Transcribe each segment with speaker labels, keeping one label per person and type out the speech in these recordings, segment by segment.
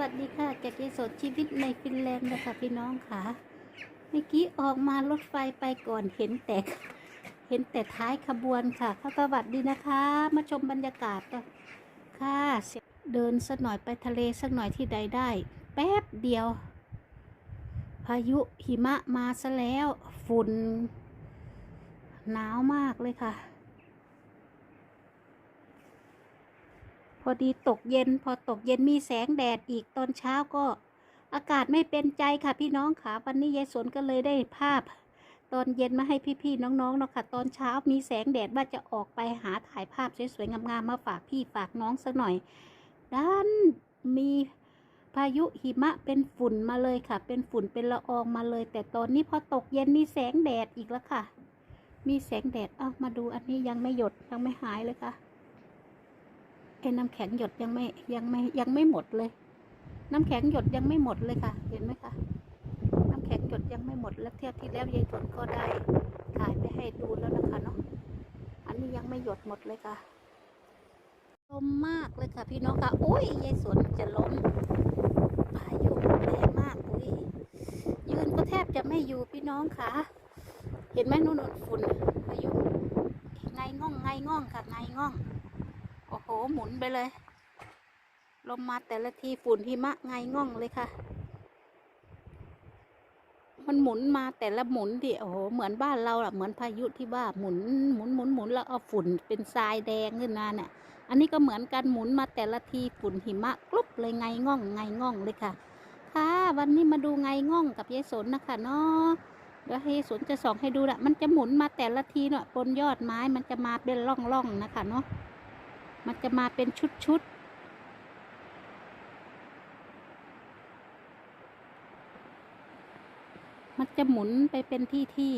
Speaker 1: วัสดีค่ะแกเกสดชีวิตในฟินแลนด์นะคะพี่น้องค่ะ เมื่อกี้ออกมารถไฟไปก่อนเห็นแต่เห็นแต่ท้ายขบวนค่ะค่ะสวัสดีนะคะ มาชมบรรยากาศกันค่ะเดินสักหน่อยไปทะเลสักหน่อยที่ใดได้ แป๊บเดียว พายุหิมะมาซะแล้ว ฝุ่นหนาวมากเลยค่ะ พอดีตกเย็น พอตกเย็นมีแสงแดดอีกตอนเช้าก็ อากาศไม่เป็นใจค่ะพี่น้องค่ะ วันนี้ยายสนก็เลยได้ภาพ ตอนเย็นมาให้พี่ๆน้องๆเนาะค่ะ ตอนเช้ามีแสงแดดว่าจะออกไปหาถ่ายภาพสวยๆงามๆมาฝากพี่ฝากน้องสักหน่อยด้านมีพายุหิมะเป็นฝุ่นมาเลยค่ะ เป็นฝุ่นเป็นละอองมาเลย แต่ตอนนี้พอตกเย็นมีแสงแดดอีกแล้วค่ะ มีแสงแดด เอามาดูอันนี้ยังไม่หยดยังไม่หายเลยค่ะ อ้น้ำแข็งหยดยังไม่ยังไม่ยังไม่หมดเลย น้ำแข็งหยดยังไม่หมดเลยค่ะ เห็นไหมคะน้ำแข็งหยดยังไม่หมดและเทียบที่แล้วยายฝนก็ได้ถ่ายไปให้ดูแล้วนะคะเนาะอันนี้ยังไม่หยดหมดเลยค่ะลมมากเลยค่ะ พี่น้องค่ะอุ้ยยายสวนจะล้มพายุแรงมากอุ้ยยืนก็แทบจะไม่อยู่พี่น้องค่ะ เห็นไหมนู่นฝุ่นพายุไงง่องไงง่องค่ะไงง่อง หหมุนไปเลย ลมมาแต่ละทีฝุ่นหิมะไงง่องเลยค่ะ มันหมุนมาแต่ละหมุนดิโอ้โหเหมือนบ้านเราอะเหมือนพายุที่ว่าหมุนหมุนหมุนหมุนแล้วเอาฝุ่นเป็นทรายแดงขึ้นมาเนี่ยอันนี้ก็เหมือนกันหมุนมาแต่ละทีฝุ่นหิมะกรุบเลยไงง่องไงง่องเลยค่ะ ค่ะ วันนี้มาดูไงง่องกับยายสนนะคะเนาะเดี๋ยวให้ยายสนจะส่องให้ดูละมันจะหมุนมาแต่ละทีเนาะบนยอดไม้มันจะมาเป็นร่องๆนะคะเนาะ มันจะมาเป็นชุดๆมันจะหมุนไปเป็นที่ที่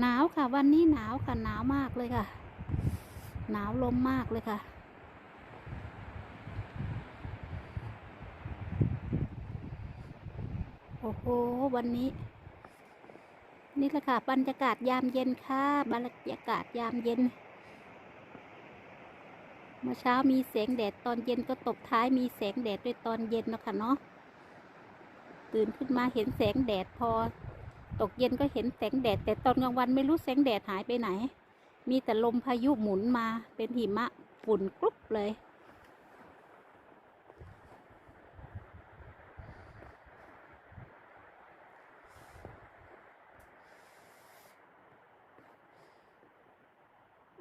Speaker 1: หนาวค่ะ วันนี้หนาวค่ะหนาวมากเลยค่ะ หนาวลมมากเลยค่ะ โอ้โหวันนี้ นี่แหละค่ะบรรยากาศยามเย็นค่ะบรรยากาศยามเย็น เมื่อเช้ามีแสงแดดตอนเย็นก็ตบท้ายมีแสงแดดด้วยตอนเย็นนะคะเนาะตื่นขึ้นมาเห็นแสงแดดพอ ตกเย็นก็เห็นแสงแดด แต่ตอนกลางวันไม่รู้แสงแดดหายไปไหน มีแต่ลมพายุหมุนมาเป็นหิมะฝุ่นกรุ๊บเลย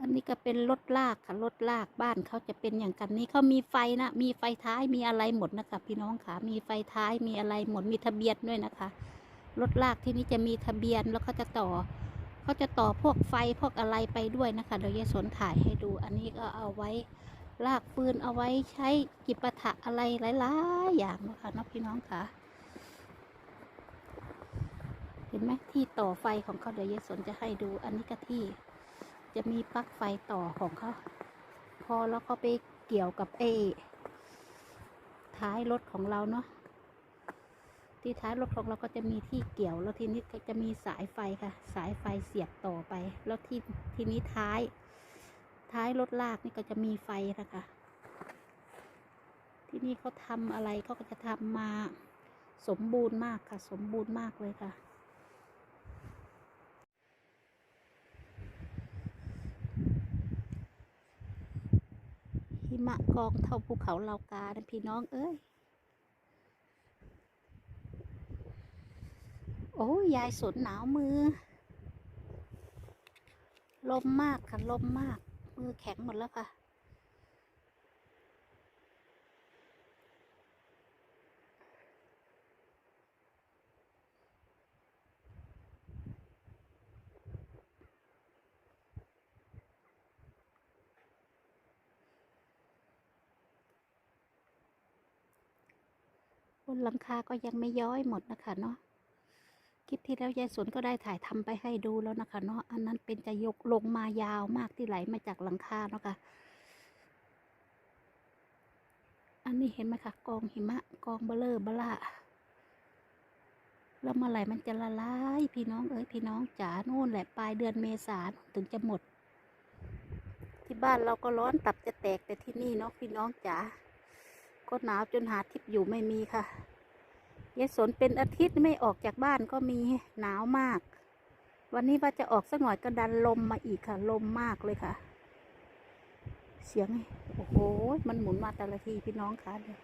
Speaker 1: อันนี้ก็เป็นรถลากค่ะรถลากบ้านเขาจะเป็นอย่างกันนี้เขามีไฟนะมีไฟท้ายมีอะไรหมดนะคะพี่น้องค่ะมีไฟท้ายมีอะไรหมดมีทะเบียนด้วยนะคะรถลากที่นี่จะมีทะเบียนแล้วก็จะต่อเขาจะต่อพวกไฟพวกอะไรไปด้วยนะคะเดี๋ยวยายสนถ่ายให้ดู อันนี้ก็เอาไว้ลากปืนเอาไว้ใช้กิปะถะอะไรหลายๆอย่างนะคะเนาะพี่น้องค่ะ เห็นไหมที่ต่อไฟของเขาเดี๋ยวยายสนจะให้ดู อันนี้ก็ที่ จะมีปลั๊กไฟต่อของเขาพอแล้วก็ไปเกี่ยวกับเอท้ายรถของเราเนาะที่ท้ายรถของเราก็จะมีที่เกี่ยวแล้วทีนี้ก็จะมีสายไฟค่ะ สายไฟเสียบต่อไป แล้วที่ทีนี้ท้าย ท้ายรถลากนี่ก็จะมีไฟนะคะที่นี่เขาทำอะไรเขาก็จะทำมาสมบูรณ์มากค่ะ สมบูรณ์มากเลยค่ะ หิมะกองเท่าภูเขาเหล่ากานะพี่น้องเอ้ย โอ้ยยายสนหนาวมือ ลมมากค่ะลมมาก มือแข็งหมดแล้วค่ะ นหลังคาก็ยังไม่ย้อยหมดนะคะเนาะคลิปที่แล้วยายสวนก็ได้ถ่ายทำไปให้ดูแล้วนะคะเนาะอันนั้นเป็นจะยกลงมายาวมากที่ไหลมาจากหลังคาเนาะค่ะอันนี้เห็นไหมคะกองหิมะกองเบลเลอร์บล่าแล้วเมื่อไหร่มันจะละลายพี่น้องเอ้ยพี่น้องจ๋าโน่นแหละปลายเดือนเมษาถึงจะหมด ที่บ้านเราก็ร้อนตับจะแตกแต่ที่นี่เนาะพี่น้องจ๋า ก็หนาวจนหาทิพย์อยู่ไม่มีค่ะยายสนเป็นอาทิตย์ไม่ออกจากบ้านก็มีหนาวมาก วันนี้ว่าจะออกสักหน่อยก็ดันลมมาอีกค่ะ ลมมากเลยค่ะ เสียงโอ้โห มันหมุนมาแต่ละทีพี่น้องคะเนี่ย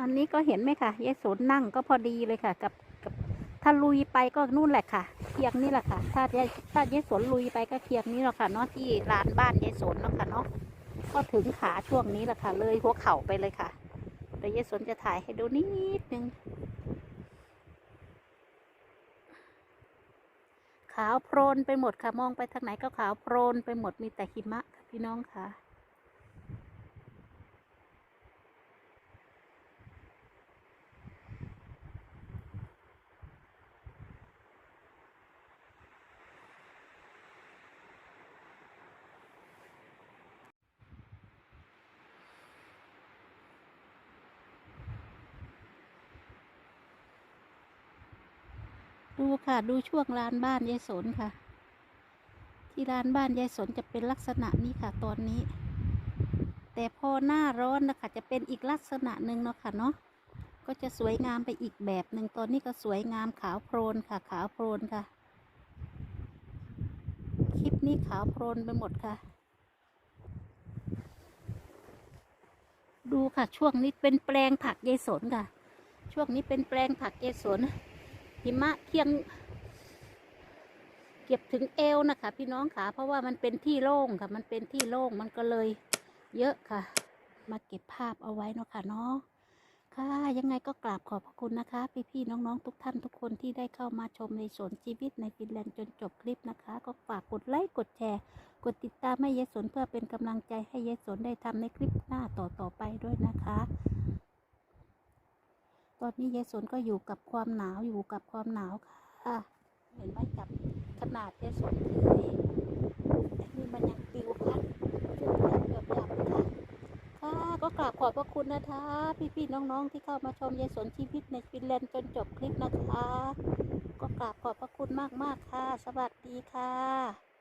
Speaker 1: อันนี้ก็เห็นไหมค่ะยายสนนั่งก็พอดีเลยค่ะ กับ ถ้าลุยไปก็นู่นแหละค่ะ เคียงนี่แหละค่ะ ถ้ายายถ้ายายสนลุยไปก็เคียงนี้แหละค่ะเนาะที่ลานบ้านยายสนเนาะค่ะเนาะก็ถึงขาช่วงนี้แหละค่ะ เลยหัวเข่าไปเลยค่ะเดี๋ยวยายสนจะถ่ายให้ดูนิดนึงขาวโพลนไปหมดค่ะ มองไปทางไหนก็ขาวโพลนไปหมดมีแต่หิมะค่ะพี่น้องค่ะ ดูค่ะดูช่วงลานบ้านยายสนค่ะ ที่ลานบ้านยายสนจะเป็นลักษณะนี้ค่ะ ตอนนี้ แต่พอหน้าร้อนนะคะจะเป็นอีกลักษณะหนึ่งเนาะค่ะเนาะก็จะสวยงามไปอีกแบบหนึ่งตอนนี้ก็สวยงามขาวโพลนค่ะ ขาวโพลนค่ะ คลิปนี้ขาวโพลนไปหมดค่ะ ดูค่ะช่วงนี้เป็นแปลงผักยายสนค่ะ ช่วงนี้เป็นแปลงผักยายสน หิมะเคียง เก็บถึงเอวนะคะ พี่น้องค่ะ เพราะว่ามันเป็นที่โล่งค่ะ มันเป็นที่โล่งมันก็เลย เยอะค่ะ มาเก็บภาพเอาไว้เนาะค่ะเนาะค่ะยังไงก็กราบขอบพระคุณนะคะ พี่ๆน้องๆทุกท่านทุกคนที่ได้เข้ามาชมในสวนชีวิตในฟินแลนด์จนจบคลิปนะคะ ก็ฝากกดไลค์กดแชร์ กดติดตามให้เยสนเพื่อเป็นกำลังใจให้เยสนได้ทำในคลิปหน้าต่อๆไปด้วยนะคะ ตอนนี้ยายสนก็อยู่กับความหนาวอยู่กับความหนาวค่ะเห็นไหมจับขนาดยายสนถือเองแต่นี่มันยังปิวพัดขึ้นพัดแบบหยาบค่ะค่ะก็กราบขอบพระคุณนะคะ พี่ๆน้องๆที่เข้ามาชมยายสนชีวิตในฟินแลนด์จนจบคลิปนะคะ ก็กราบขอบพระคุณมากๆค่ะ สวัสดีค่ะ